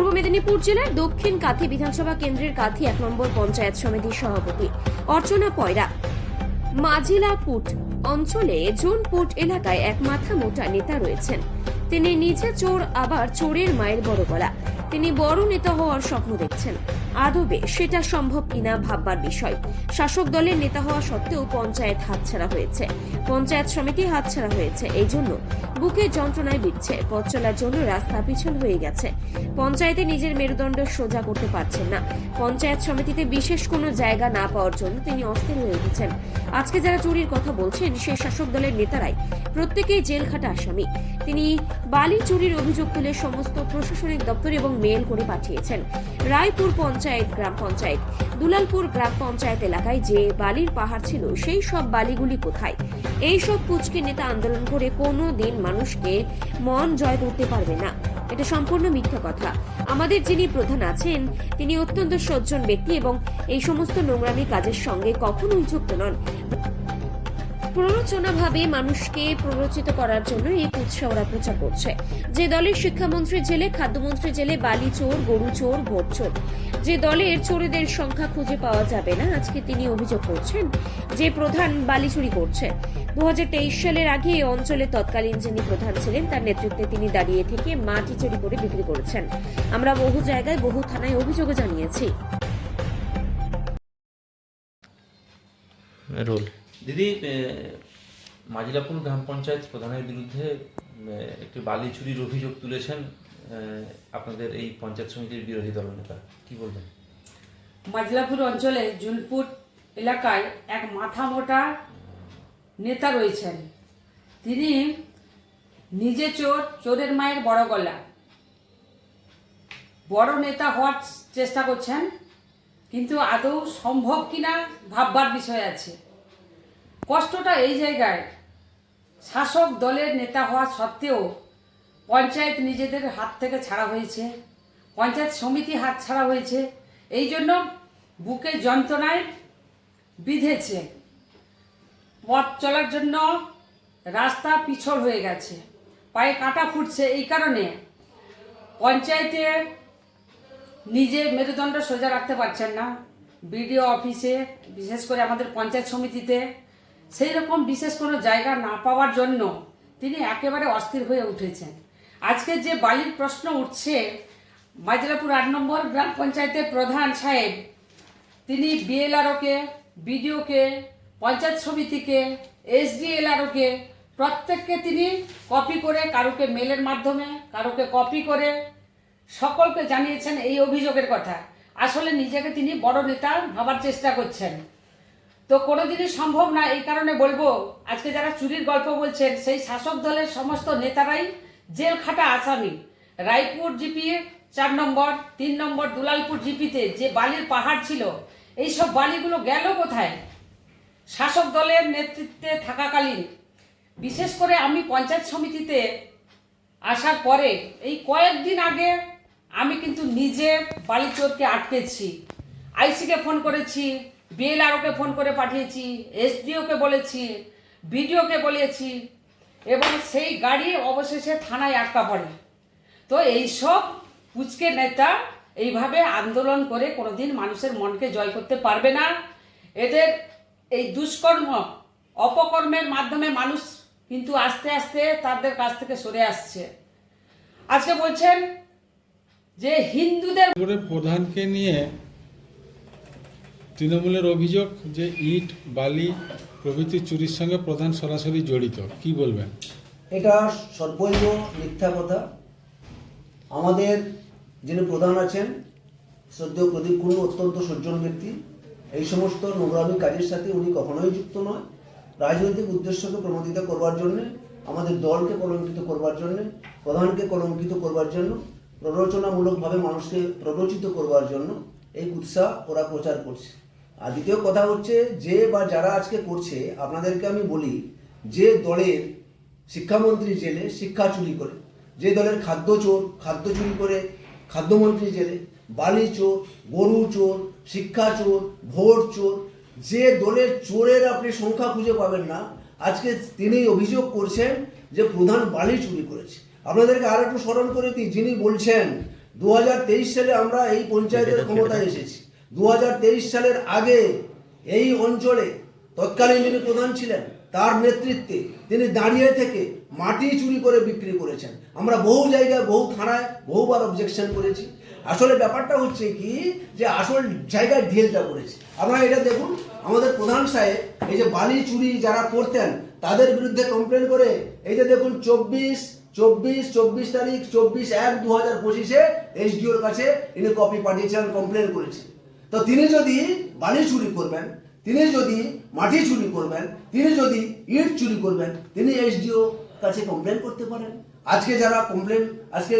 পূর্ব মেদিনীপুর জেলার দক্ষিণ কাথি বিধানসভা কেন্দ্রের কাথি এক নম্বর পঞ্চায়েত সমিতির সভাপতি অর্চনা পয়রা। মাজিলাপুট অঞ্চলে জোনপুট এলাকায় এক মাথা মোটা নেতা রয়েছেন। তিনি নিজে চোর, আবার চোরের মায়ের বড় গলা। তিনি বড় নেতা হওয়ার স্বপ্ন দেখছেন। আদবে সেটা সম্ভব কিনা ভাববার বিষয়। শাসক দলের নেতা হওয়া সত্ত্বেও পঞ্চায়েত হাতছাড়া হয়েছে। পঞ্চায়েত সমিতি হাতছাড়া হয়েছে। এই জন্য বুকে যন্ত্রণায় বিচ্ছে পথ চলার জন্য রাস্তা পিছল হয়ে গেছে। পঞ্চায়েতে নিজের মেরুদণ্ড সোজা করতে পারছেন না। পঞ্চায়েত সমিতিতে বিশেষ কোনো জায়গা না পাওয়ার জন্য তিনি অস্থির হয়ে উঠেছেন। আজকে যারা চুরির কথা বলছেন, সেই শাসক দলের নেতারাই প্রত্যেকেই জেল খাটা আসামি। তিনি বালি চুরির অভিযোগ তুলে সমস্ত প্রশাসনিক দপ্তর এবং মেল করে পাঠিয়েছেন। রায়পুর পঞ্চায়েত, গ্রাম পঞ্চায়েত। দুলালপুর গ্রাম পঞ্চায়েত এলাকায় যে বালির পাহাড় ছিল, সেই সব বালিগুলি কোথায়? এই সব পুচকে নেতা আন্দোলন করে কোনো দিন মানুষকে মন জয় করতে পারবে না। এটা সম্পূর্ণ মিথ্যা কথা। আমাদের যিনি প্রধান আছেন, তিনি অত্যন্ত সজ্জন ব্যক্তি এবং এই সমস্ত নোংরামি কাজের সঙ্গে কখনোই যুক্ত নন। প্ররোচনাভাবে মানুষকে প্ররোচিত করার জন্য এই কুৎসা প্রচার করছে। যে দলের শিক্ষামন্ত্রী জেলে খাদ্যমন্ত্রী জেলে বালি চোর, গরু চোর, ভোট চোর। যে দলের চোরেদের সংখ্যা খুঁজে পাওয়া যাবে না, আজকে তিনি অভিযোগ করছেন যে প্রধান বালি চুরি করছে। দু হাজার তেইশ সালের আগে এই অঞ্চলে তৎকালীন যিনি প্রধান ছিলেন, তার নেতৃত্বে তিনি দাঁড়িয়ে থেকে মাটি চুরি করে বিক্রি করেছেন। আমরা বহু জায়গায়, বহু থানায় অভিযোগও জানিয়েছি। রোল। দিদি মাজিলাপুর গ্রাম পঞ্চায়েত প্রধানের বিরুদ্ধে একটি বালি চুরির অভিযোগ তুলেছেন আপনাদের এই পঞ্চায়েত সমিতির বিরোধী দলনেতা কি বলবেন? মাজলাপুর অঞ্চলে জুনপুর এলাকায় এক মাথা মোটা নেতা রয়েছেন। তিনি নিজে চোর, চোরের মায়ের বড় গলা। বড় নেতা হওয়ার চেষ্টা করছেন, কিন্তু আদৌ সম্ভব কিনা ভাববার বিষয় আছে। কষ্টটা এই জায়গায়। শাসক দলের নেতা হওয়া সত্ত্বেও পঞ্চায়েত নিজেদের হাত থেকে ছাড়া হয়েছে, পঞ্চায়েত সমিতি হাত ছাড়া হয়েছে। এই জন্য বুকে যন্ত্রণায় বিঁধেছে। পথ চলার জন্য রাস্তা পিছল হয়ে গেছে, পায়ে কাঁটা ফুটছে। এই কারণে পঞ্চায়েতে নিজে মেরুদণ্ড সোজা রাখতে পারছেন না। বিডিও অফিসে, বিশেষ করে আমাদের পঞ্চায়েত সমিতিতে সেই রকম বিশেষ কোনো জায়গা না পাওয়ার জন্য তিনি একেবারে অস্থির হয়ে উঠেছেন। আজকে যে বালির প্রশ্ন উঠছে মাজলাপুর আট নম্বর গ্রাম পঞ্চায়েতের প্রধান সাহেব, তিনি বিএলআরওকে, বিডিওকে, পঞ্চায়েত সমিতিকে, এসডিএলআরওকে প্রত্যেককে তিনি কপি করে কারোকে মেলের মাধ্যমে, কারোকে কপি করে সকলকে জানিয়েছেন এই অভিযোগের কথা। আসলে নিজেকে তিনি বড় নেতা ভাবার চেষ্টা করছেন। তো কোনোদিনই সম্ভব না এই কারণে বলব, আজকে যারা চুরির গল্প বলছেন, সেই শাসক দলের সমস্ত নেতারাই জেল খাটা আসামি। রায়পুর জিপি চার নম্বর, তিন নম্বর দুলালপুর জিপিতে যে বালির পাহাড় ছিল এই সব বালিগুলো গেল কোথায়? শাসক দলের নেতৃত্বে থাকাকালীন, বিশেষ করে আমি পঞ্চায়েত সমিতিতে আসার পরে, এই কয়েকদিন আগে আমি কিন্তু নিজে বালিচোরকে আটকেছি। আইসিকে ফোন করেছি বিএলআরওকে ফোন করে পাঠিয়েছি, এসডিওকে বলেছি, বিডিওকে বলেছি, এবং সেই গাড়ি অবশেষে থানায় আটকা পড়ে। তো এইসব পুচকে নেতা এইভাবে আন্দোলন করে কোনোদিন মানুষের মনকে জয় করতে পারবে না। এদের এই দুষ্কর্ম, অপকর্মের মাধ্যমে মানুষ কিন্তু আস্তে আস্তে তাদের কাছ থেকে সরে আসছে। আজকে বলছেন যে হিন্দুদের প্রধানকে নিয়ে তৃণমূলের অভিযোগ যে ইট, বালি প্রভৃতি চুরির সঙ্গে প্রধান সরাসরি জড়িত। কি বলবেন? এটা সর্বৈব মিথ্যা কথা। আমাদের যিনি প্রধান আছেন, শ্রদ্ধেয় প্রদীপ কুণ্ডু অত্যন্ত সজ্জন ব্যক্তি। এই সমস্ত নোংরামি কাজের সাথে উনি কখনোই যুক্ত নয়। রাজনৈতিক উদ্দেশ্যকে প্রণোদিত করবার জন্যে, আমাদের দলকে কলঙ্কিত করবার জন্যে, প্রধানকে কলঙ্কিত করবার জন্য, প্ররোচনামূলকভাবে মানুষকে প্ররোচিত করবার জন্য এই উৎসাহ ওরা প্রচার করছে। আর দ্বিতীয় কথা হচ্ছে যে বা যারা আজকে করছে আপনাদেরকে আমি বলি যে দলের শিক্ষামন্ত্রী জেলে শিক্ষা চুরি করে যে দলের খাদ্য চোর খাদ্য চুরি করে খাদ্যমন্ত্রী জেলে বালি চোর গরু চোর শিক্ষা চোর ভোট চোর যে দলের চোরের আপনি সংখ্যা খুঁজে পাবেন না আজকে তিনি অভিযোগ করছেন যে প্রধান বালি চুরি করেছে। আপনাদেরকে আর একটু স্মরণ করে দিই যিনি বলছেন দু হাজার তেইশ সালে আমরা এই পঞ্চায়েতের ক্ষমতায় এসেছি। দু হাজার তেইশ সালের আগে এই অঞ্চলে তৎকালীন যিনি প্রধান ছিলেন, তার নেতৃত্বে তিনি দাঁড়িয়ে থেকে মাটি চুরি করে বিক্রি করেছেন। আমরা বহু জায়গায়, বহু থানায়, বহুবার অবজেকশন করেছি। আসলে ব্যাপারটা হচ্ছে কি, যে আসল জায়গায় ঢেলটা করেছে আপনারা এটা দেখুন, আমাদের প্রধান সাহেব এই যে বালি চুরি যারা করতেন, তাদের বিরুদ্ধে কমপ্লেন করে, এই যে দেখুন চব্বিশ চব্বিশ চব্বিশ তারিখ, চব্বিশ এক দু হাজার পঁচিশে এসডিওর কাছে ইনি কপি পাঠিয়েছিলেন কমপ্লেন করেছে। তো তিনি যদি বালি চুরি করবেন, তিনি যদি মাটি চুরি করবেন, তিনি যদি ইট চুরি করবেন, তিনি এসডিও কাছে কমপ্লেন করতে পারেন। আজকে যারা কমপ্লেন আজকে